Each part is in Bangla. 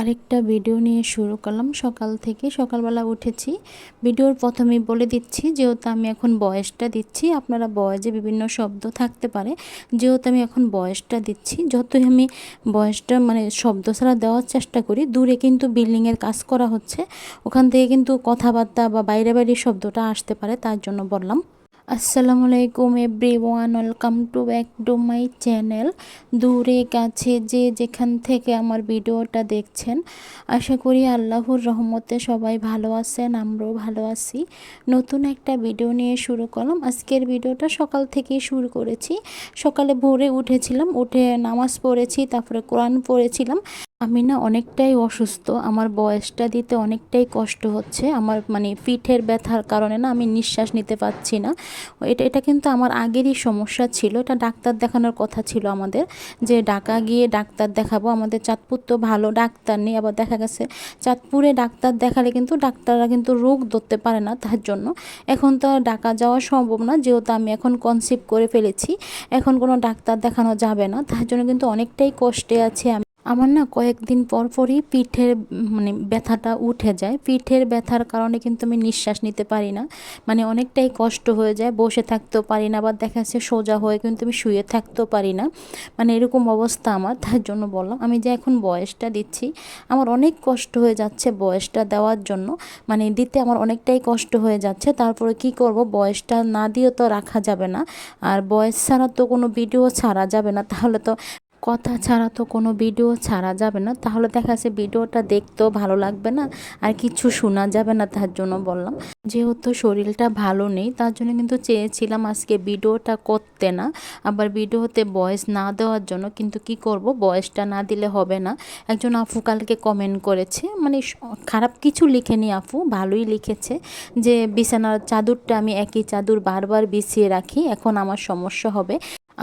আরেকটা ভিডিও নিয়ে শুরু করলাম। সকাল থেকে সকালবেলা উঠেছি। ভিডিওর প্রথমেই বলে দিচ্ছি, যেহেতু আমি এখন বয়সটা দিচ্ছি, আপনারা বয়সে বিভিন্ন শব্দ থাকতে পারে। যেহেতু আমি এখন বয়সটা দিচ্ছি, যতই আমি বয়সটা মানে শব্দ ছাড়া দেওয়ার চেষ্টা করি, দূরে কিন্তু বিল্ডিংয়ের কাজ করা হচ্ছে। ওখান থেকে কিন্তু কথাবার্তা বা বাইরে বাইরে শব্দটা আসতে পারে, তার জন্য বললাম। আসসালামু আলাইকুম every one welcome to back to my channel. দূরে কাছে যে যেখান থেকে আমার ভিডিওটা দেখছেন, আশা করি আল্লাহর রহমতে সবাই ভালো আছেন, আমরাও ভালো আছি। নতুন একটা ভিডিও নিয়ে শুরু করলাম। আজকের ভিডিওটা সকাল থেকেই শুরু করেছি। সকালে ভোরে উঠেছিলাম, উঠে নামাজ পড়েছি, তারপরে কোরআন পড়েছিলাম। আমি না অনেকটাই অসুস্থ। আমার বয়সটা দিতে অনেকটাই কষ্ট হচ্ছে। আমার মানে পিঠের ব্যথার কারণে না আমি নিঃশ্বাস নিতে পারছি না। এটা এটা কিন্তু আমার আগেরই সমস্যা ছিল। এটা ডাক্তার দেখানোর কথা ছিল আমাদের যে ঢাকা গিয়ে ডাক্তার দেখাবো। আমাদের চাঁদপুর তো ভালো ডাক্তার নেই। আবার দেখা গেছে চাঁদপুরে ডাক্তার দেখালে কিন্তু ডাক্তাররা কিন্তু রোগ ধরতে পারে না তার জন্য। এখন তো ঢাকা যাওয়া সম্ভব না। যেহেতু আমি এখন কনসিভ করে ফেলেছি, এখন কোনো ডাক্তার দেখানো যাবে না। তার জন্য কিন্তু অনেকটাই কষ্টে আছে আমি। আমার না কয়েকদিন পর পরই পিঠের মানে ব্যথাটা উঠে যায়। পিঠের ব্যথার কারণে কিন্তু আমি নিঃশ্বাস নিতে পারি না। মানে অনেকটাই কষ্ট হয়ে যায়, বসে থাকতেও পারি না আবার দেখা যাচ্ছে সোজা হয়ে কিন্তু আমি শুয়ে থাকতেও পারি না। মানে এরকম অবস্থা আমার, তার জন্য বললাম। আমি যে এখন বয়সটা দিচ্ছি, আমার অনেক কষ্ট হয়ে যাচ্ছে বয়সটা দেওয়ার জন্য। মানে দিতে আমার অনেকটাই কষ্ট হয়ে যাচ্ছে। তারপরে কি করব? বয়সটা না দিয়ে তো রাখা যাবে না। আর বয়স ছাড়া তো কোনো ভিডিও ছাড়া যাবে না। তাহলে তো কথা ছাড়া তো কোনো ভিডিও ছাড়া যাবে না। তাহলে দেখা যাচ্ছে ভিডিওটা দেখতেও ভালো লাগবে না, আর কিছু শোনা যাবে না তার জন্য বললাম। যেহেতু শরীরটা ভালো নেই, তার জন্য কিন্তু চেয়েছিলাম আজকে ভিডিওটা করতে না। আবার ভিডিওতে বয়স না দেওয়ার জন্য কিন্তু কি করব বয়সটা না দিলে হবে না। একজন আফু কালকে কমেন্ট করেছে মানে খারাপ কিছু লিখেনি আফু ভালোই লিখেছে যে, বিছানার চাদরটা আমি একই চাদর বারবার বিছিয়ে রাখি, এখন আমার সমস্যা হবে।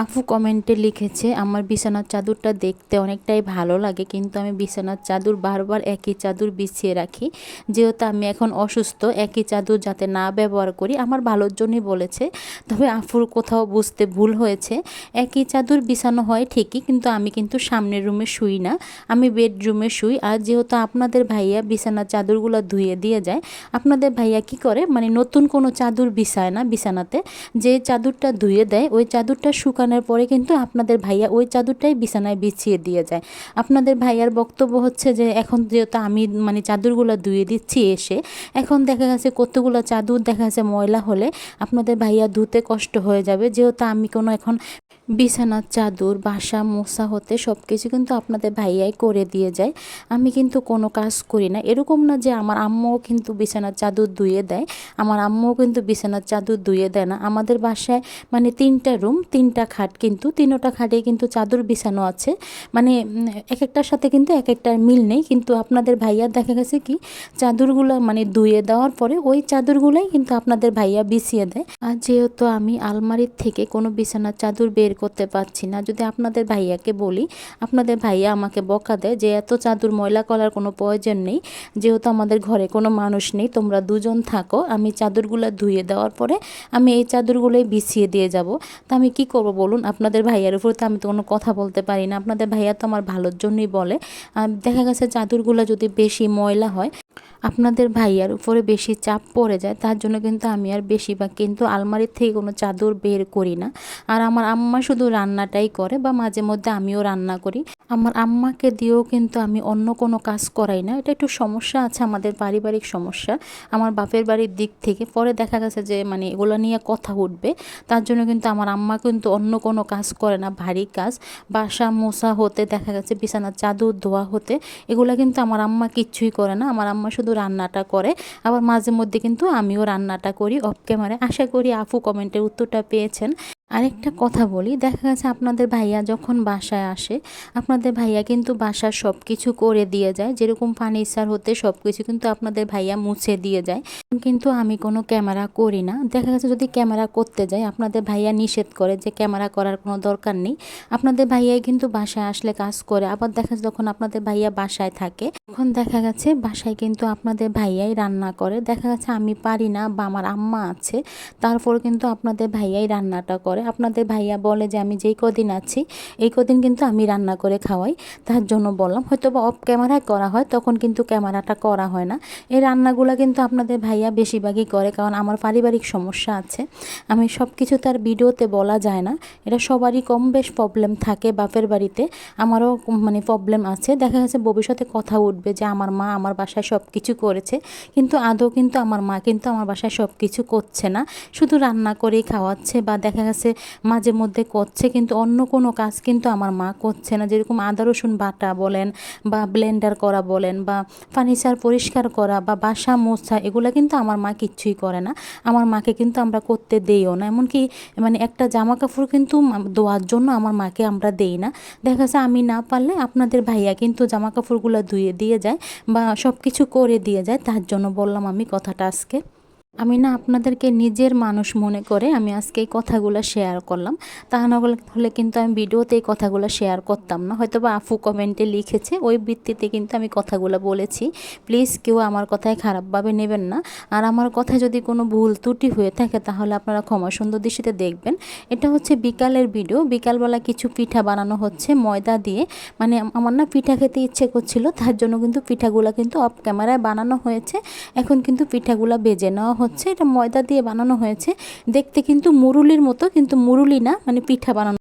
আফু কমেন্টে লিখেছে, আমার বিছানার চাদরটা দেখতে অনেকটাই ভালো লাগে, কিন্তু আমি বিছানার চাদর বারবার একই চাদর বিছিয়ে রাখি। যেহেতু আমি এখন অসুস্থ, একই চাদর যাতে না ব্যবহার করি, আমার ভালোর জন্যই বলেছে। তবে আফুর কোথাও বুঝতে ভুল হয়েছে। একই চাদর বিছানো হয় ঠিকই, কিন্তু আমি কিন্তু সামনের রুমে শুই না। আমি বেডরুমে শুই, আর যেহেতু আপনাদের ভাইয়া বিছানার চাদরগুলো ধুয়ে দিয়ে যায়, আপনাদের ভাইয়া কি করে? মানে নতুন কোনো চাদর বিছায় না বিছানাতে। যে চাদরটা ধুয়ে দেয়, ওই চাদরটা শুকানো শুকানোর পরে কিন্তু আপনাদের ভাইয়া ওই চাদরটাই বিছানায় বিছিয়ে দিয়ে যায়। আপনাদের ভাইয়ার বক্তব্য হচ্ছে যে, এখন যেহেতু আমি মানে চাদরগুলো ধুয়ে দিচ্ছি এসে, এখন দেখা গেছে কতগুলো চাদর, দেখা গেছে ময়লা হলে আপনাদের ভাইয়া ধুতে কষ্ট হয়ে যাবে। যেহেতু আমি কোনো এখন বিছানার চাদর, বাসা মোছা হতে সব কিছু কিন্তু আপনাদের ভাইয়াই করে দিয়ে যায়। আমি কিন্তু কোনো কাজ করি না। এরকম না যে আমার আম্মুও কিন্তু বিছানার চাদর ধুয়ে দেয়। আমার আম্মুও কিন্তু বিছানার চাদর ধুয়ে দেয় না। আমাদের বাসায় মানে তিনটা রুম, তিনটা খাট কিন্তু, তিনোটা খাটে কিন্তু চাদর বিছানো আছে। মানে এক একটার সাথে কিন্তু এক একটার মিল নেই। কিন্তু আপনাদের ভাইয়া দেখা গেছে কি, চাদরগুলো মানে ধুয়ে দেওয়ার পরে ওই চাদরগুলোই কিন্তু আপনাদের ভাইয়া বিছিয়ে দেয়। আর যেহেতু আমি আলমারির থেকে কোনো বিছানার চাদর বের করতে পারছি না। যদি আপনাদের ভাইয়াকে বলি, আপনাদের ভাইয়া আমাকে বকা দেয় যে, এত চাদর ময়লা করার কোনো প্রয়োজন নেই। যেহেতু আমাদের ঘরে কোনো মানুষ নেই, তোমরা দুজন থাকো। আমি চাদরগুলো ধুয়ে দেওয়ার পরে আমি এই চাদরগুলোই বিছিয়ে দিয়ে যাব। তা আমি কি করব বলুন? আপনাদের ভাইয়ার উপর তো আমি তো কোনো কথা বলতে পারি না। আপনাদের ভাইয়া তো আমার ভালোর জন্যই বলে। দেখা গেছে চাদরগুলো যদি বেশি ময়লা হয় আপনাদের ভাইয়ার উপরে বেশি চাপ পড়ে যায়, তার জন্য কিন্তু আমি আর বেশিরভাগ কিন্তু আলমারির থেকে কোনো চাদর বের করি না। আর আমার আম্মা শুধু রান্নাটাই করে বা মাঝে মধ্যে আমিও রান্না করি। আমার আম্মাকে দিয়েও কিন্তু আমি অন্য কোনো কাজ করাই না। এটা একটু সমস্যা আছে, আমাদের পারিবারিক সমস্যা। আমার বাপের বাড়ির দিক থেকে পরে দেখা গেছে যে মানে এগুলো নিয়ে কথা উঠবে। তার জন্য কিন্তু আমার আম্মা কিন্তু অন্য কোনো কাজ করে না, ভারী কাজ। বাসা মোছা হতে দেখা গেছে, বিছানার চাদর ধোয়া হতে। এগুলো কিন্তু আমার আম্মা কিচ্ছুই করে না। আমার আম্মা শুধু রান্নাটা করে। আবার মাঝে মধ্যে কিন্তু আমিও রান্নাটা করি অফ ক্যামেরায় আশা করি আফু কমেন্টের উত্তরটা পেয়েছেন। আরেকটা কথা বলি, দেখা গেছে আপনাদের ভাইয়া যখন বাসায় আসে, আপনাদের ভাইয়া কিন্তু বাসার সব কিছু করে দিয়ে যায়, যেরকম ফার্নিচার হতে সব কিছু কিন্তু আপনাদের ভাইয়া মুছে দিয়ে যায়। কিন্তু আমি কোনো ক্যামেরা করি না। দেখা গেছে যদি ক্যামেরা করতে যাই, আপনাদের ভাইয়া নিষেধ করে যে ক্যামেরা করার কোনো দরকার নেই। আপনাদের ভাইয়াই কিন্তু বাসায় আসলে কাজ করে। আবার দেখা যাচ্ছে যখন আপনাদের ভাইয়া বাসায় থাকে, তখন দেখা গেছে বাসায় কিন্তু আপনাদের ভাইয়াই রান্না করে। দেখা গেছে আমি পারি না বা আমার আম্মা আছে, তারপর কিন্তু আপনাদের ভাইয়াই রান্নাটা করে। করে আপনাদের ভাইয়া বলে যে আমি যেই কদিন আছি, এই কদিন কিন্তু আমি রান্না করে খাওয়াই। তার জন্য বললাম হয়তো বা অফ ক্যামেরায় করা হয়, তখন কিন্তু ক্যামেরাটা করা হয় না। এই রান্নাগুলো কিন্তু আপনাদের ভাইয়া বেশিরভাগই করে, কারণ আমার পারিবারিক সমস্যা আছে। আমি সব কিছু তার ভিডিওতে বলা যায় না। এটা সবারই কম বেশ প্রবলেম থাকে বাপের বাড়িতে। আমারও মানে প্রবলেম আছে। দেখা গেছে ভবিষ্যতে কথা উঠবে যে আমার মা আমার বাসায় সব কিছু করেছে। কিন্তু আদৌ কিন্তু আমার মা কিন্তু আমার বাসায় সব কিছু করছে না। শুধু রান্না করেই খাওয়াচ্ছে বা দেখা গেছে মাঝে মধ্যে করছে, কিন্তু অন্য কোনো কাজ কিন্তু আমার মা করছে না। যেরকম আদা, রসুন বাটা বলেন বা ব্লেন্ডার করা বলেন বা ফার্নিচার পরিষ্কার করা বা বাসা মোছা, এগুলো কিন্তু আমার মা কিচ্ছুই করে না। আমার মাকে কিন্তু আমরা করতে দেইও না। এমনকি মানে একটা জামা কাপড় কিন্তু ধোয়ার জন্য আমার মাকে আমরা দেই না। দেখা যাচ্ছে আমি না পারলে আপনাদের ভাইয়া কিন্তু জামা কাপড়গুলো ধুয়ে দিয়ে যায় বা সব কিছু করে দিয়ে যায়। তার জন্য বললাম আমি কথাটা আজকে। আমি না আপনাদেরকে নিজের মানুষ মনে করে আমি আজকে এই কথাগুলো শেয়ার করলাম। তা না হলে- কিন্তু আমি ভিডিওতে এই কথাগুলো শেয়ার করতাম না। হয়তো বা আফু কমেন্টে লিখেছে, ওই ভিত্তিতে কিন্তু আমি কথাগুলো বলেছি। প্লিজ কেউ আমার কথায় খারাপভাবে নেবেন না। আর আমার কথায় যদি কোনো ভুল ত্রুটি হয়ে থাকে, তাহলে আপনারা ক্ষমা সুন্দর দৃষ্টিতে দেখবেন। এটা হচ্ছে বিকালের ভিডিও। বিকালবেলা কিছু পিঠা বানানো হচ্ছে ময়দা দিয়ে। মানে আমার না পিঠা খেতে ইচ্ছে করছিল, তার জন্য কিন্তু পিঠাগুলো কিন্তু অফ ক্যামেরায় বানানো হয়েছে। এখন কিন্তু পিঠাগুলো বেজে নেওয়া হচ্ছে, এটা ময়দা দিয়ে বানানো হয়েছে। দেখতে কিন্তু মুরুলির মতো, কিন্তু মুরুলি না মানে পিঠা বানানো